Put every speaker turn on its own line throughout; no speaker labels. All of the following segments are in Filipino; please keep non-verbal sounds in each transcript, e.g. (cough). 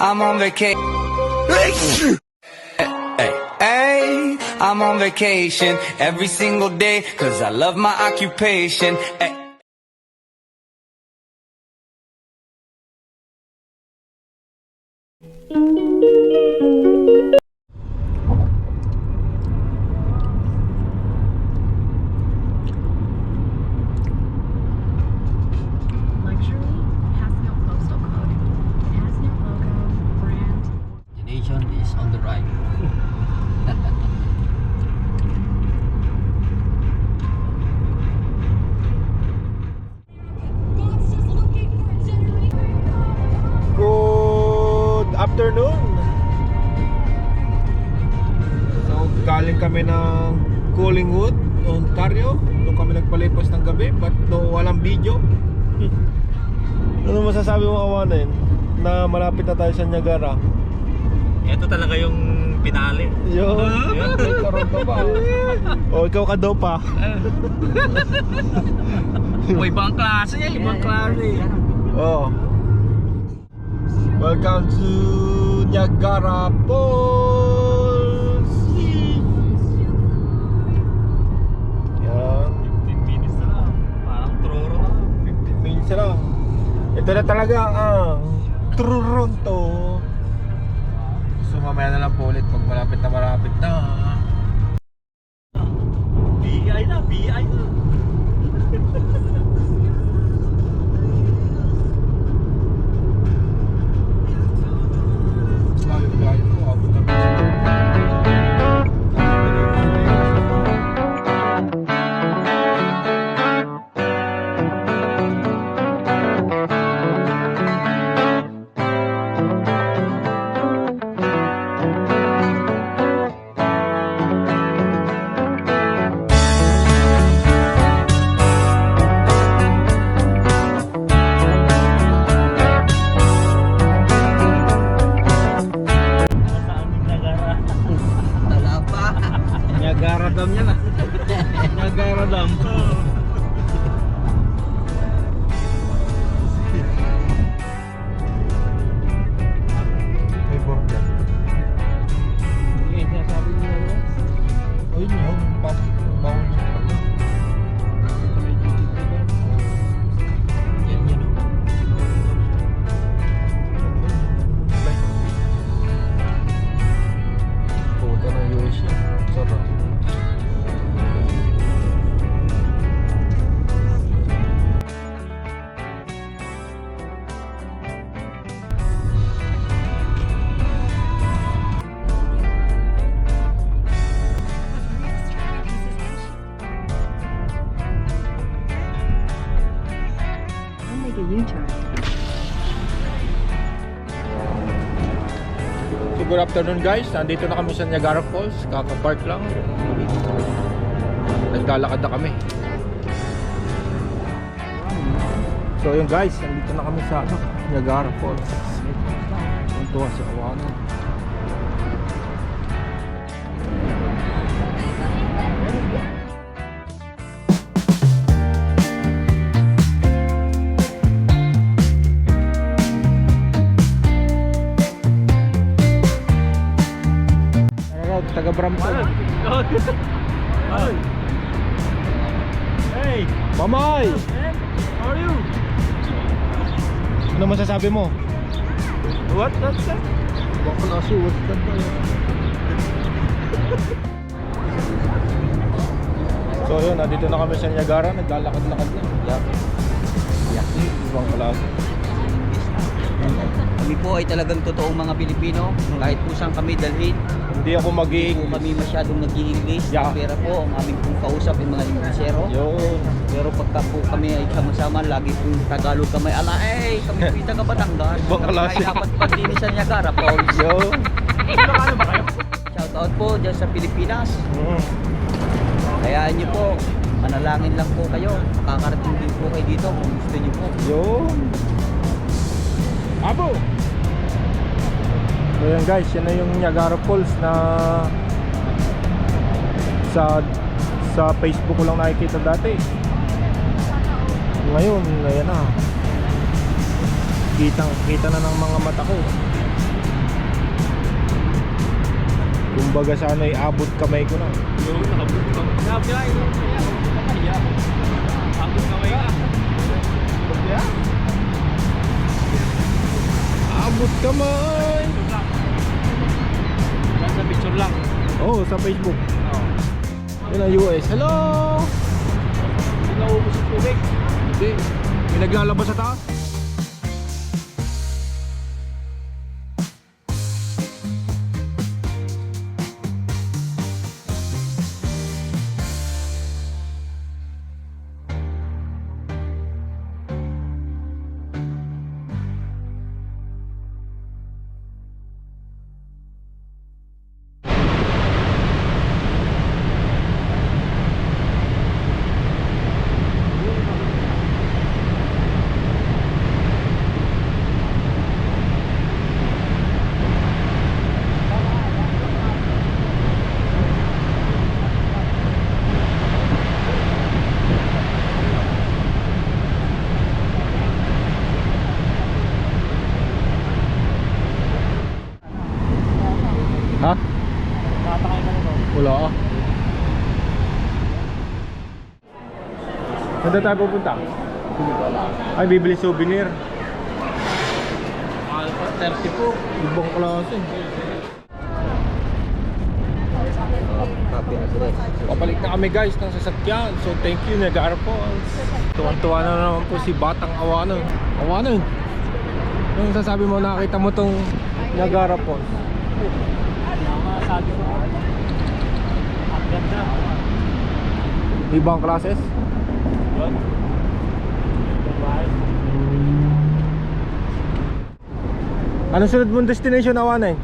I'm on vacation. I'm on vacation every single day cause I love my occupation.
Kami ng Collingwood, Ontario. Doon kami nagpalipas ng gabi, but no, walang video. (laughs) ano masasabi mo, Awanin? Na malapit na tayo sa Niagara.
Ito talaga yung pinali.
Pa. o, ikaw ka daw pa. (laughs)
O, ibang klase eh, ibang klase.
Oh. Welcome to Niagara Falls. Ito na talaga ang Toronto. So mamaya na lang po ulit pag malapit na malapit na.
Niagara Dam yan ah. (laughs) Niagara
good afternoon guys, nandito na kami sa Niagara Falls, kaka-park lang. Naglalakad na kami. So yun guys, nandito na kami sa ano, Niagara Falls. Ang tuwa sa kawanan taga Brampton
Hey,
Mamay!
how are you?
Ano masasabi mo?
What? That's that?
Baka nasuot ka ba So yun, nandito na kami sa Niagara, naglalakad-lakad na. Yak. Yak. Ibang klase.
Kami po ay talagang totoong mga Pilipino. Kahit po saan kami dalhin.
Hindi ako mag
Hindi po kami masyadong nag-i-English.
Yeah.
Pero po, ang aming pong kausap ay mga Inglesero.
Yun.
Pero pagka po kami ay sama-sama, lagi pong Tagalog kami. Ala, eh, kami po taga Batangas.
Ibang klase.
Ay, dapat pa din sa Niagara Falls.
Yun.
Ano ba kayo?
Shout out po dyan sa Pilipinas.
Mm.
Hayaan niyo po, manalangin lang po kayo. Makakarating din po kayo dito kung gusto niyo po.
Yun. Abo! So yan guys, yan na yung Niagara Falls na sa sa Facebook ko lang nakikita dati. Ngayon, ayan na. Kita, kita na ng mga mata ko. Kumbaga sana ay abot kamay ko na. Abot kamay!
Sa picture lang.
Oh, sa Facebook. Yun ang US. Hello!
Hindi na ubus yung tubig.
Hindi. May naglalabas sa taas. Saan tayo pupunta? Ay, bibili souvenir.
Alpha 30 po.
Ibang klase. Pabalik na kami guys ng sasakyan. So thank you Niagara Falls. Tuwan-tuwa na naman po si Batang Awanon. Awanon! Yung sasabi mo nakita mo tong Niagara Falls. Ibang classes?
Yun.
Ano sunod mong destination Awanon?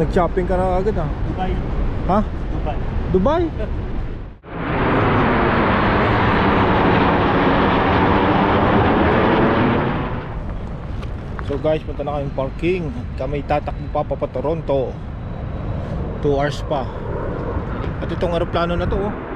Nag-shopping ka na agad ah.
Dubai.
Ha?
Dubai.
Dubai? So guys, punta na kaming parking. Kami tatakbo pa pa Toronto. 2 hours pa. At itong aeroplano na to oh.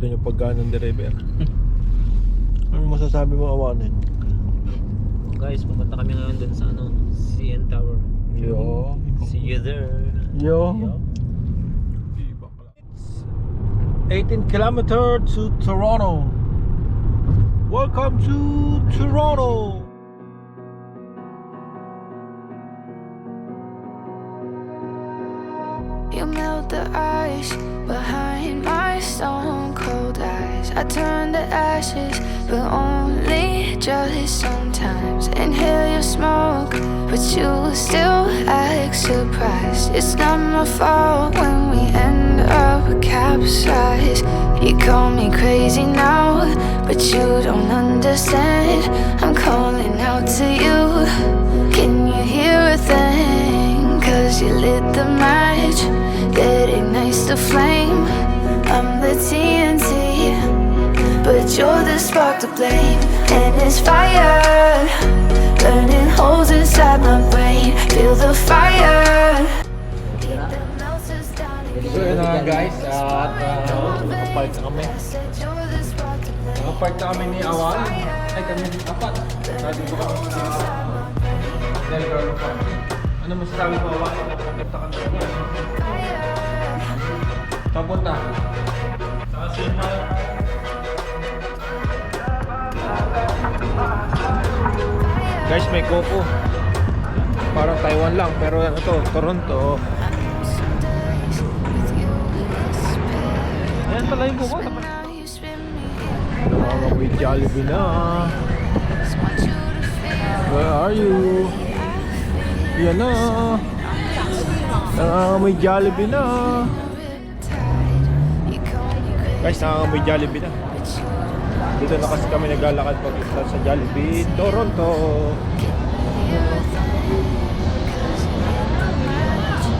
Natin yung pagganan ni River. (laughs) ano masasabi mo awanin?
Guys, pupunta kami ngayon dun sa ano, CN Tower.
Yo.
See you there.
Yo. 18 kilometer to Toronto. Welcome to Toronto.
I turn to ashes, but only just sometimes. Inhale your smoke, but you still act surprised. It's not my fault when we end up capsized. You call me crazy now, but you don't understand. I'm calling out to you. Can you hear a thing? Cause you lit the match that ignites the flame. I'm the TNT, but you're the spark to blame. And it's fire, burning holes inside my brain. Feel the fire.
So yun na nga, guys, at uh, nakapark na kami. Nakapark na kami ni Awan. Ay kami ni Apat. Nandito kami sa Del Carlo Park. Ano masasabi mo Awan? Nakapunta ka na. Papunta. Sa Sima. Guys, may Coco. Parang Taiwan lang, pero ano to, Toronto.
Ayan pala yung buko.
Nangangamoy Jollibee na. Where are you? Yan na. Nangangamoy Jollibee na. Guys, nangangamoy Jollibee na. Dito na kasi kami naglalakad pagpunta sa Jollibee, Toronto.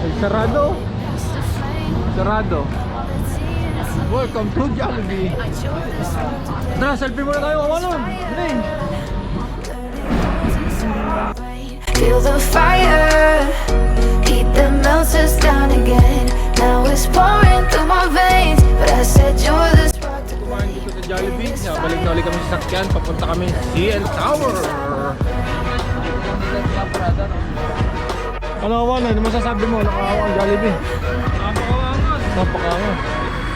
Ay, sarado. Sarado. Welcome to Jollibee. Tara, selfie muna tayo. Awalon. Hindi.
Feel the fire, heat that melts us down again. Now it's pouring through my veins, but I said you're the
Jollibee. Yeah, balik na ulit kami sa sakyan. Papunta kami sa CN Tower. Ano Juan? Ano masasabi mo? Nakakawa ang Jollibee.
Napakawangan.
Napakawa.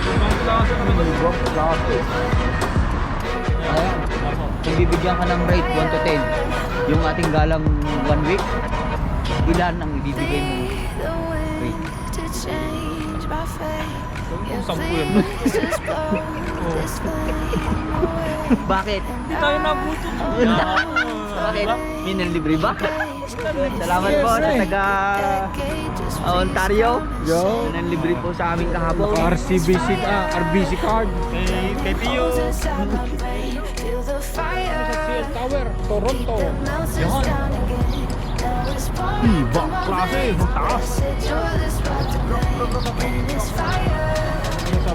Ibang klase kami ng
Ibang klase.
Ayan. Kung bibigyan ka ng rate 1 to 10, yung ating galang 1 week, ilan ang ibibigay mo?
the blow this flame away.
Bakit?
Hindi tayo nabuto.
Bakit? Minang libre ba? Salamat po sa taga uh, Ontario.
Yo.
Minang libre po sa amin kahapon.
RCBC, ah, RBC card.
Kay, kay Tio.
Tower, Toronto.
pouring
Ibang klase, taas.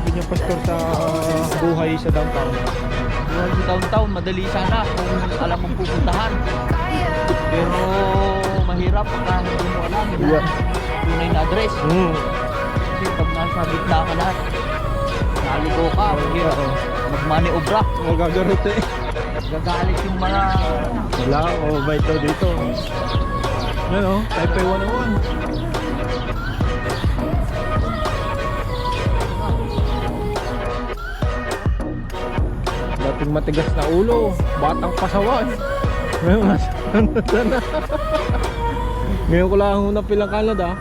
Sabi niya pastor sa buhay sa downtown?
Buhay sa downtown, madali sana kung alam mong pupuntahan. Pero mahirap pagka hindi mo alam yung
Yeah.
tunay na address.
Hmm.
Kasi pag nasa gitna ka lahat, naligo ka, mahirap. Magmaniobra,
Magagarot eh.
gagalit yung mga
Wala, oh, ba ito dito? Yan o, Taipei 101. Dating matigas na ulo, batang pasawan. Ngayon, nasaan na Ngayon ko lang una pilang Canada.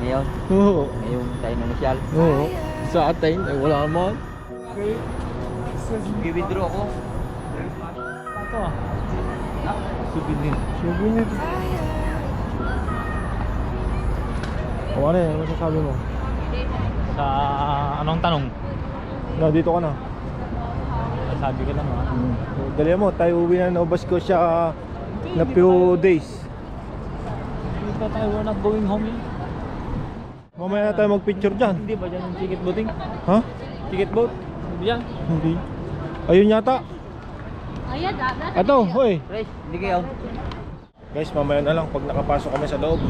ngayon,
Oo.
ngayong tayo na nasyal.
Oo. Sa atin, ay wala naman.
I-withdraw ko.
Ito ah. Souvenir.
Souvenir. O ano yan? Ano sasabi mo?
Sa anong tanong?
Na, dito ka na.
Sabi ko lang ah.
Dali mo, tayo uwi na Nova Scotia na few days.
Hindi pa tayo we're not going home yun.
Mamaya na tayo mag-picture dyan.
Hindi ba dyan yung ticket boating?
Ha?
Ticket boat? Hindi yan.
Hindi. Ayun yata. Ato, hoy.
Fresh, hindi kayo.
Guys, mamaya na lang pag nakapasok kami sa loob.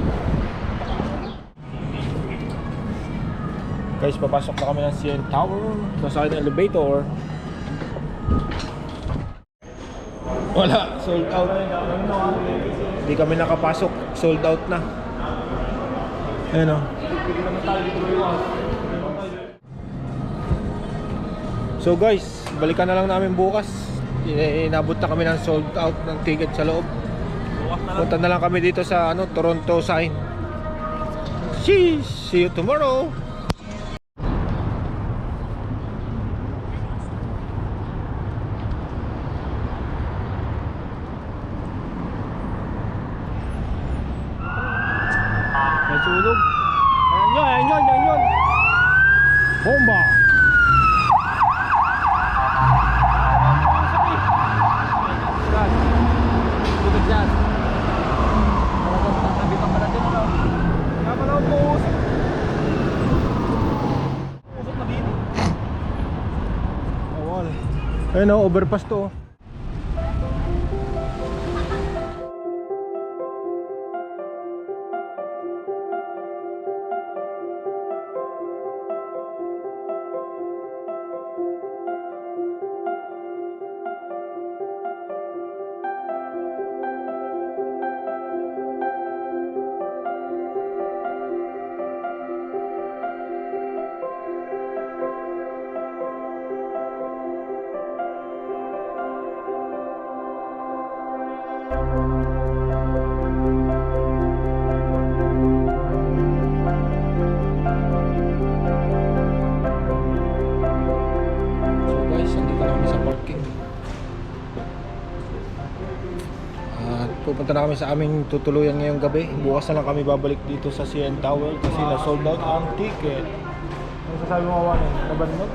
Guys, papasok na kami ng CN Tower. Sasakay ng elevator. Wala, sold out. Hindi kami nakapasok, sold out na. Ayun o. So guys, balikan na lang namin bukas. Eh, Inabot na kami ng sold out ng ticket sa loob. Punta na lang kami dito sa ano Toronto sign. Sheesh! See you tomorrow!
May sulog. Ayan yun, ayan yun, ayan yun.
Bomba!
Yan. Sulog yan. Talagang tatabi ka pala din ano.
Kaya pala ang buhos.
Pusot na dito.
Awal. Ayun o, overpass to. At pupunta na kami sa aming tutuluyan ngayong gabi. Bukas na lang kami babalik dito sa CN Tower kasi na sold out ang ticket. Ano sasabi mo kawanan? Nabandog?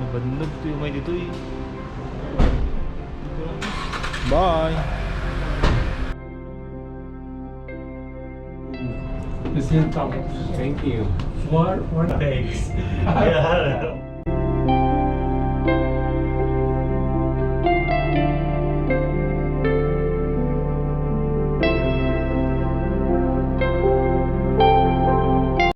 Nabandog to yung may dito eh.
Bye!
Thank you. More, more thanks. (laughs)